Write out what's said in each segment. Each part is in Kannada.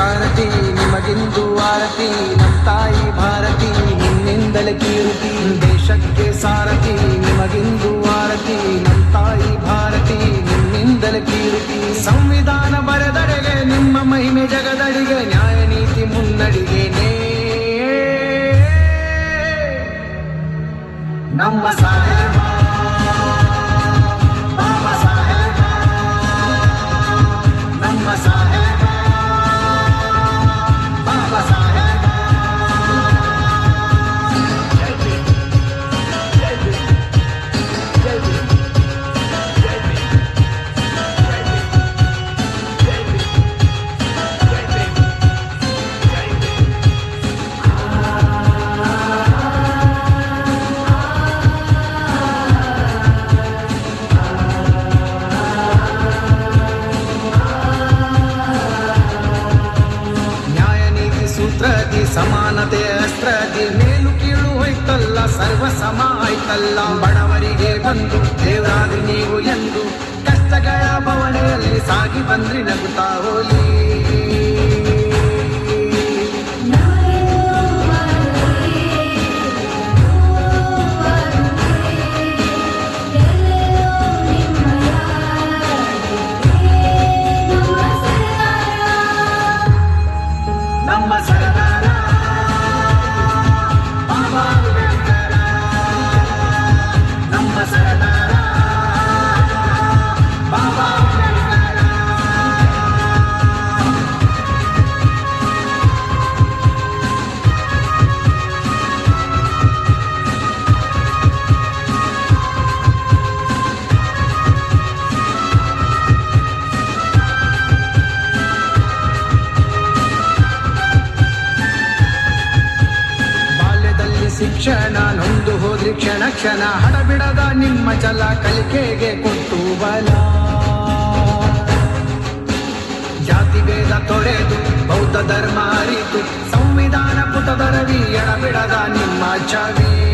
ಸಾರಥಿ, ನಿಮಗಿಂದು ಆರತಿ. ನಮ್ಮ ತಾಯಿ ಭಾರತಿ, ನಿನ್ನಿಂದಲೇ ಕೀರ್ತಿ. ದೇಶಕ್ಕೆ ಸಾರಥಿ, ನಿಮಗಿಂದು ಆರತಿ. ನಮ್ಮ ತಾಯಿ ಭಾರತಿ, ನಿನ್ನಿಂದಲೇ ಕೀರ್ತಿ. ಸಂವಿಧಾನ ಬರೆದಡೆಗೆ ನಿಮ್ಮ ಮಹಿಮೆ ಜಗದಡಿಗೆ, ನ್ಯಾಯ ನೀತಿ ಮುನ್ನಡಿಗೆ ನಮ್ಮ ಸಾರ ಸಮಾನತೆ ಅಸ್ತ್ರಗೆ ಮೇಲು ಕೀಳು ಹೋಯ್ತಲ್ಲ, ಸರ್ವ ಸಮ ಆಯ್ತಲ್ಲ. ಬಡವರಿಗೆ ಬಂದು, ದೇವರಾದ್ರಿ ನೀವು ಎಂದು ಕಷ್ಟಗಳ ಭವನೆಯಲ್ಲಿ ಸಾಗಿ ಬಂದ್ರಿ ನಗುತ್ತಾ ಹೋಲಿ. Mas ಶಿಕ್ಷಣ ನೊಂದು ಹೋದ್ರಿ ಕ್ಷಣ ಕ್ಷಣ, ಹಡಬಿಡದ ನಿಮ್ಮ ಜಲ ಕಲಿಕೆಗೆ ಕೊಟ್ಟು ಬಲ. ಜಾತಿ ಭೇದ ತೊರೆದು ಬೌದ್ಧ ಧರ್ಮ ಅರಿತು, ಸಂವಿಧಾನ ಪುಟದ ಎಡಬಿಡದ ನಿಮ್ಮ ಚವಿ.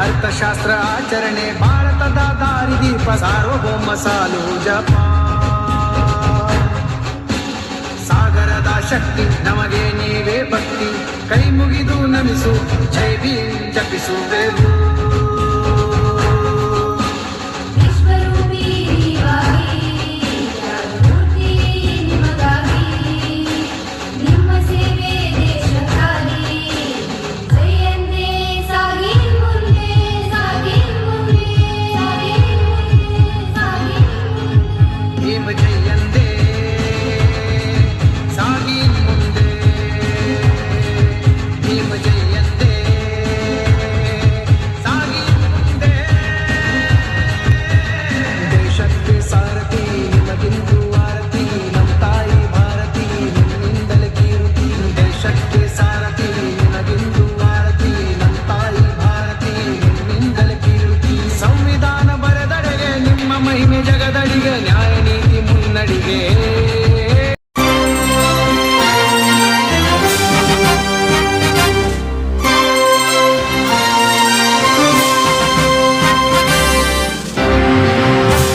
ಅರ್ಥಶಾಸ್ತ್ರ ಆಚರಣೆ, ಭಾರತದ ದಾರಿದೀಪ ಸಾರ್ವಭೌಮ ಸಾಲು ಜಪ. ಸಾಗರದ ಶಕ್ತಿ, ನಮಗೆ ನೀವೇ ಭಕ್ತಿ. ಕೈ ಮುಗಿದು ನಮಿಸು, ಜೈ ಭೀಮ್ ಜಪಿಸುವೆವು